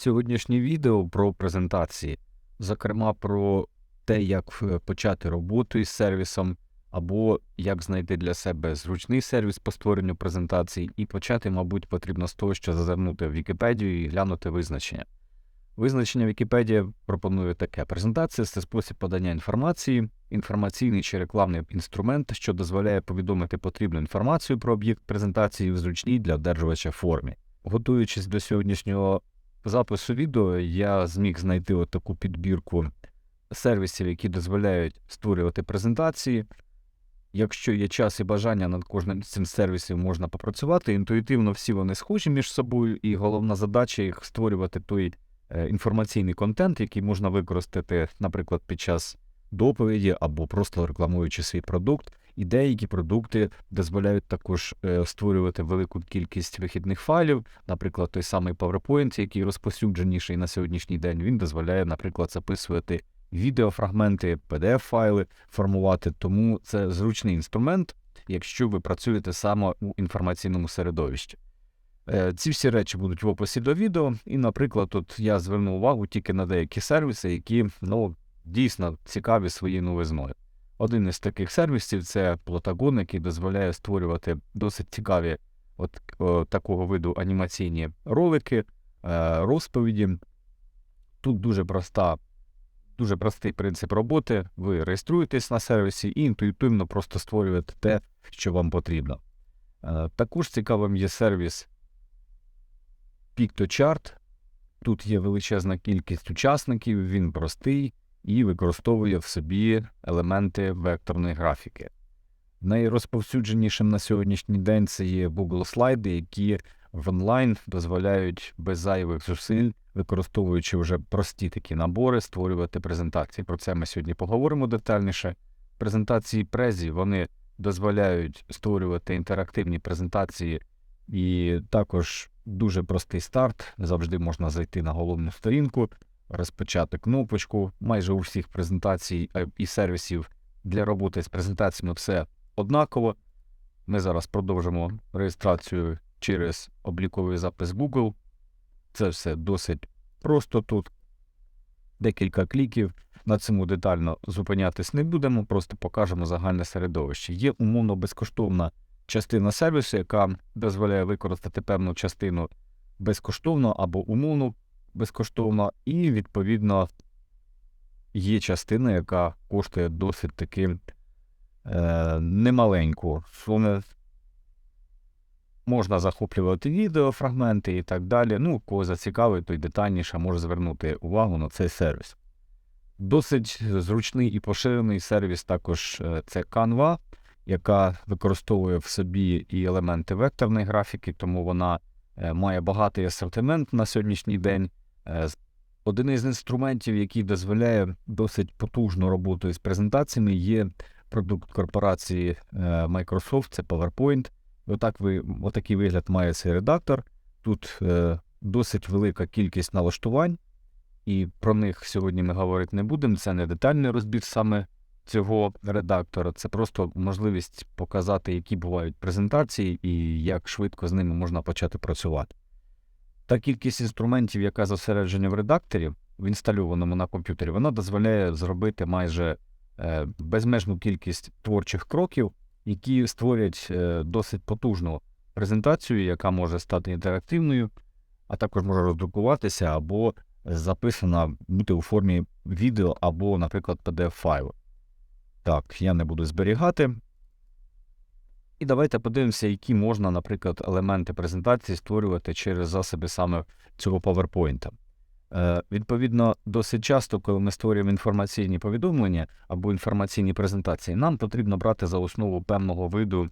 Сьогоднішнє відео про презентації, зокрема про те, як е, почати роботу із сервісом, або як знайти для себе зручний сервіс по створенню презентацій, і почати, мабуть, потрібно з того, що зазирнути в Вікіпедію і глянути визначення. Визначення Вікіпедія пропонує таке: презентація це спосіб подання інформації, інформаційний чи рекламний інструмент, що дозволяє повідомити потрібну інформацію про об'єкт презентації в зручній для одержувача формі. Готуючись до сьогоднішнього запису відео, я зміг знайти от таку підбірку сервісів, які дозволяють створювати презентації. Якщо є час і бажання над кожним з цим сервісів можна попрацювати, інтуїтивно всі вони схожі між собою, і головна задача їх створювати той е, інформаційний контент, який можна використати, наприклад, під час доповіді або просто рекламуючи свій продукт. І деякі продукти дозволяють також е, створювати велику кількість вихідних файлів. Наприклад, той самий PowerPoint, який розповсюдженіший на сьогоднішній день, він дозволяє, наприклад, записувати відеофрагменти, PDF-файли, формувати. Тому це зручний інструмент, якщо ви працюєте саме у інформаційному середовищі. Е, Ці всі речі будуть в описі до відео, і, наприклад, тут я звернув увагу тільки на деякі сервіси, які ну, дійсно цікаві своєю новизною. Один із таких сервісів це Plotagon, який дозволяє створювати досить цікаві от, о, такого виду анімаційні ролики, е, розповіді. Тут дуже проста, дуже простий принцип роботи. Ви реєструєтесь на сервісі і інтуїтивно просто створюєте те, що вам потрібно. Е, також цікавим є сервіс PictoChart. Тут є величезна кількість учасників, він простий і використовує в собі елементи векторної графіки. Найрозповсюдженішим на сьогоднішній день це є Google слайди, які в онлайн дозволяють без зайвих зусиль, використовуючи вже прості такі набори, створювати презентації. Про це ми сьогодні поговоримо детальніше. Презентації презі вони дозволяють створювати інтерактивні презентації, і також дуже простий старт. Завжди можна зайти на головну сторінку, розпочати кнопочку. Майже у всіх презентацій е, і сервісів для роботи з презентаціями все однаково. Ми зараз продовжимо реєстрацію через обліковий запис Google. Це все досить просто тут. Декілька кліків. На цьому детально зупинятись не будемо, просто покажемо загальне середовище. Є умовно безкоштовна частина сервісу, яка дозволяє використати певну частину безкоштовно або умовно безкоштовно, і, відповідно, є частина, яка коштує досить таки е, немаленьку. Можна захоплювати відео, фрагменти і так далі. Ну, кого зацікавить, той детальніше може звернути увагу на цей сервіс. Досить зручний і поширений сервіс також е, це Canva, яка використовує в собі і елементи векторної графіки, тому вона е, має багатий асортимент на сьогоднішній день. Е, Один із інструментів, який дозволяє досить потужну роботу із презентаціями, є продукт корпорації е, Microsoft, це PowerPoint. Отак ви, отакий вигляд має цей редактор. Тут е, досить велика кількість налаштувань, і про них сьогодні ми говорити не будемо. Це не детальний розбір саме цього редактора, це просто можливість показати, які бувають презентації і як швидко з ними можна почати працювати. Та кількість інструментів, яка зосереджена в редакторі, в інстальованому на комп'ютері, вона дозволяє зробити майже е, безмежну кількість творчих кроків, які створять е, досить потужну презентацію, яка може стати інтерактивною, а також може роздрукуватися або записана бути у формі відео або, наприклад, PDF-файлу. Так, я не буду зберігати. І давайте подивимося, які можна, наприклад, елементи презентації створювати через засоби саме цього PowerPoint. Е, відповідно, досить часто, коли ми створюємо інформаційні повідомлення або інформаційні презентації, нам потрібно брати за основу певного виду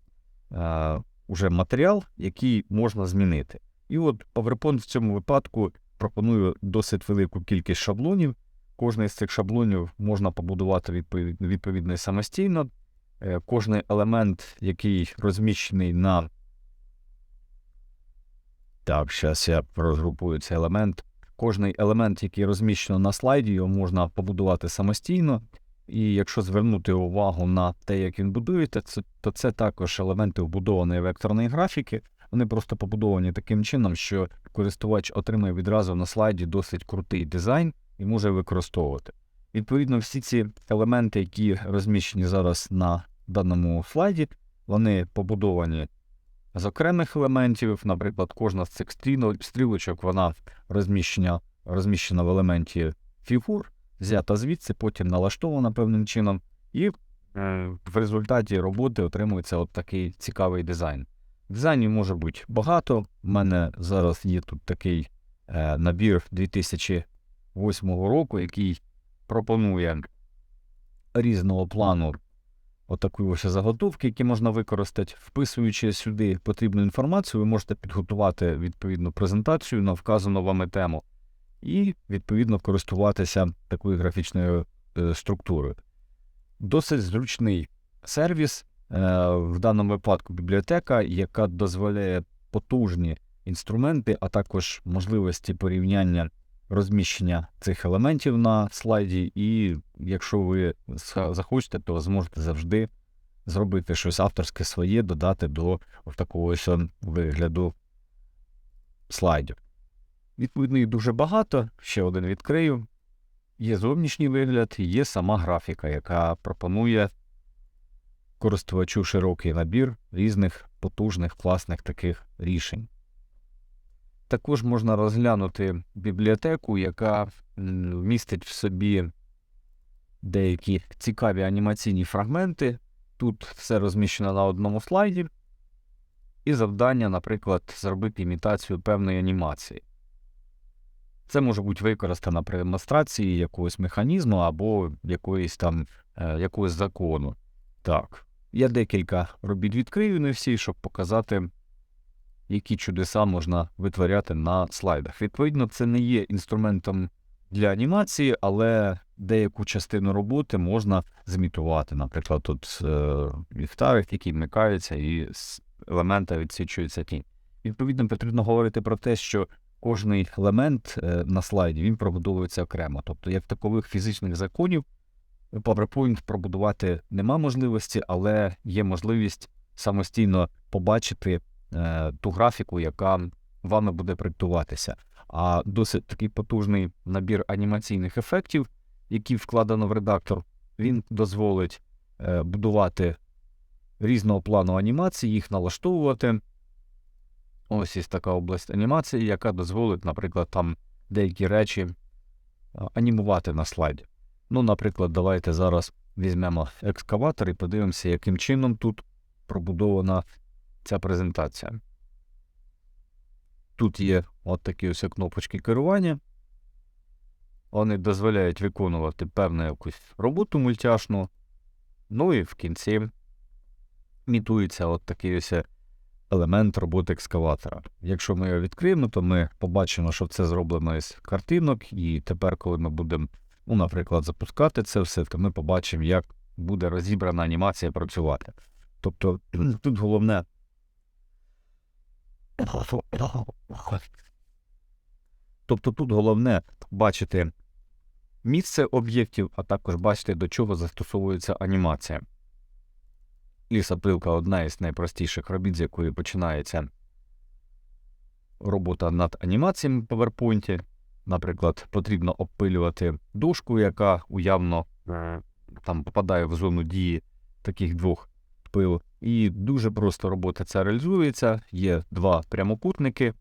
е, уже матеріал, який можна змінити. І от PowerPoint в цьому випадку пропонує досить велику кількість шаблонів. Кожний з цих шаблонів можна побудувати відповідно, самостійно. Е, Кожний елемент, який розміщений на. Так, зараз я розгрупую цей елемент. Кожний елемент, який розміщено на слайді, його можна побудувати самостійно. І якщо звернути увагу на те, як він будується, то це також елементи вбудованої векторної графіки, Вони просто побудовані таким чином, що користувач отримає відразу на слайді досить крутий дизайн і може використовувати. Відповідно, всі ці елементи, які розміщені зараз на даному слайді, вони побудовані з окремих елементів. Наприклад, кожна з цих стрілочок вона розміщена, розміщена в елементі фігур, взята звідси, потім налаштована певним чином, і е, в результаті роботи отримується от такий цікавий дизайн. Дизайнів може бути багато. У мене зараз є тут такий е, набір 2008 року, який пропонує різного плану отакі ось заготовки, які можна використати. Вписуючи сюди потрібну інформацію, ви можете підготувати відповідну презентацію на вказану вами тему і, відповідно, користуватися такою графічною е, структурою. Досить зручний сервіс, е, в даному випадку бібліотека, яка дозволяє потужні інструменти, а також можливості порівняння розміщення цих елементів на слайді, і якщо ви захочете, то зможете завжди зробити щось авторське своє, додати до такого ось вигляду слайдів. Відповідно, їх дуже багато. Ще один відкрию. Є зовнішній вигляд, є сама графіка, яка пропонує користувачу широкий набір різних потужних, класних таких рішень. Також можна розглянути бібліотеку, яка містить в собі деякі цікаві анімаційні фрагменти. Тут все розміщено на одному слайді, і завдання, наприклад, зробити імітацію певної анімації. Це може бути використано при демонстрації якогось механізму або якоїсь там е, якогось закону. Так, я декілька робіт відкрию, не всі, щоб показати, які чудеса можна витворяти на слайдах. Відповідно, це не є інструментом для анімації, але деяку частину роботи можна зімітувати. Наприклад, тут е, ліхтарик, який вмикається, і з елемента відсвічується тінь. Відповідно, потрібно говорити про те, що кожний елемент е, на слайді він пробудовується окремо. Тобто, як такових фізичних законів PowerPoint пробудувати нема можливості, але є можливість самостійно побачити ту графіку, яка вами буде проєктуватися. А досить такий потужний набір анімаційних ефектів, які вкладено в редактор, він дозволить е, будувати різного плану анімації, їх налаштовувати. Ось є така область анімації, яка дозволить, наприклад, там деякі речі анімувати на слайді. Ну, наприклад, давайте зараз візьмемо екскаватор і подивимося, яким чином тут пробудована ця презентація. Тут є от такі ось кнопочки керування. Вони дозволяють виконувати певну якусь роботу мультяшну. Ну і в кінці імітується от такий ось елемент роботи екскаватора. Якщо ми його відкриємо, то ми побачимо, що це зроблено із картинок, і тепер, коли ми будемо, ну, наприклад, запускати це все, то ми побачимо, як буде розібрана анімація працювати. Тобто тут головне. Тобто тут головне бачити місце об'єктів, а також бачити, до чого застосовується анімація. Лісопилка одна із найпростіших робіт, з якої починається робота над анімаціями в PowerPoint. Наприклад, потрібно обпилювати дошку, яка уявно е, там попадає в зону дії таких двох пил. І дуже просто робота ця реалізується. Є два прямокутники.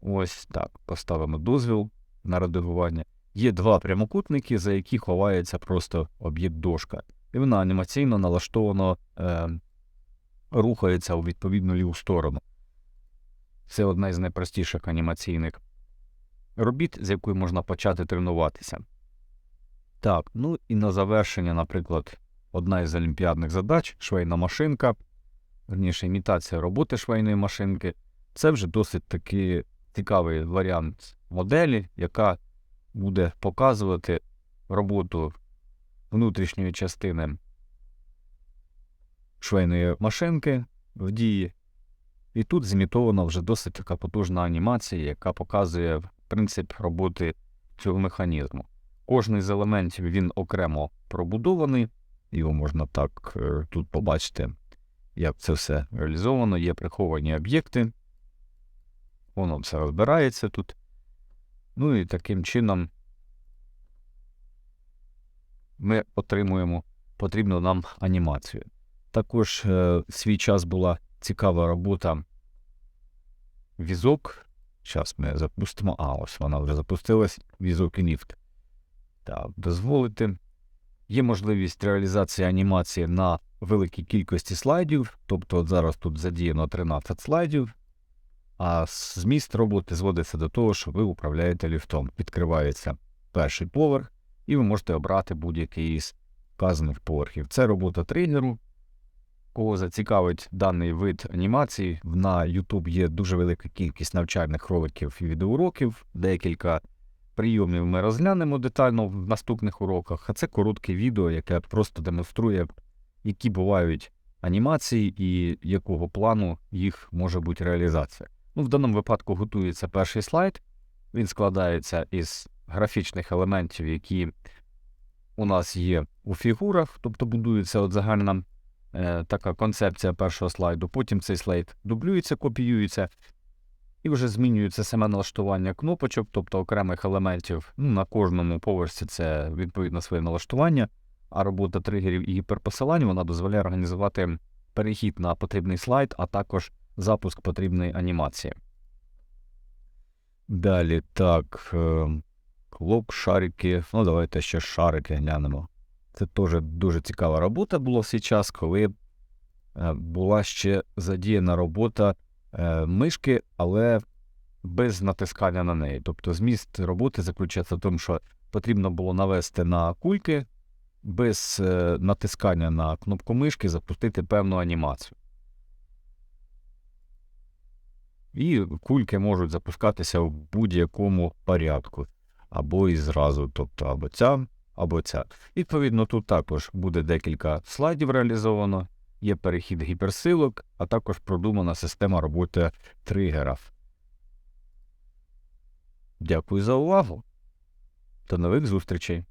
Ось так, поставимо дозвіл на редагування. Є два прямокутники, за які ховається просто об'єкт дошка. І вона анімаційно налаштовано е, рухається у відповідну ліву сторону. Це одна із найпростіших анімаційних робіт, з якою можна почати тренуватися. Так, ну і на завершення, наприклад, одна із олімпіадних задач швейна машинка, верніше імітація роботи швейної машинки. Це вже досить таки цікавий варіант моделі, яка буде показувати роботу внутрішньої частини швейної машинки в дії. І тут зімітована вже досить така потужна анімація, яка показує принцип роботи цього механізму. Кожний з елементів він окремо пробудований, його можна так е, тут побачити, як це все реалізовано. Є приховані об'єкти, воно все розбирається тут. Ну і таким чином ми отримуємо потрібну нам анімацію. Також е, в свій час була цікава робота візок. Зараз ми запустимо. А, ось вона вже запустилась. Візок і ліфт. Так, дозволити. Є можливість реалізації анімації на великій кількості слайдів. Тобто, от зараз тут задіяно 13 слайдів, а зміст роботи зводиться до того, що ви управляєте ліфтом. Відкривається перший поверх, і ви можете обрати будь-який із вказаних поверхів. Це робота тригеру. Кого зацікавить даний вид анімації, на YouTube є дуже велика кількість навчальних роликів і відеоуроків. Декілька прийомів ми розглянемо детально в наступних уроках, а це коротке відео, яке просто демонструє, які бувають анімації і якого плану їх може бути реалізація. Ну, в даному випадку готується перший слайд. Він складається із графічних елементів, які у нас є у фігурах, тобто будується от загальна е, така концепція першого слайду. Потім цей слайд дублюється, копіюється, і вже змінюється саме налаштування кнопочок, тобто окремих елементів. Ну, на кожному поверсі це відповідно своє налаштування, а робота тригерів і гіперпосилань вона дозволяє організувати перехід на потрібний слайд, а також запуск потрібної анімації. Далі так. е, Клоп, шарики. Ну, давайте ще шарики глянемо. Це теж дуже цікава робота була в свій час, коли е, була ще задіяна робота мишки, але без натискання на неї. Тобто зміст роботи заключається в тому, що потрібно було навести на кульки, без е, натискання на кнопку мишки запустити певну анімацію. І кульки можуть запускатися в будь-якому порядку, або і зразу, тобто або ця, або ця. Відповідно, тут також буде декілька слайдів реалізовано, є перехід гіперсилок, а також продумана система роботи тригерів. Дякую за увагу. До нових зустрічей!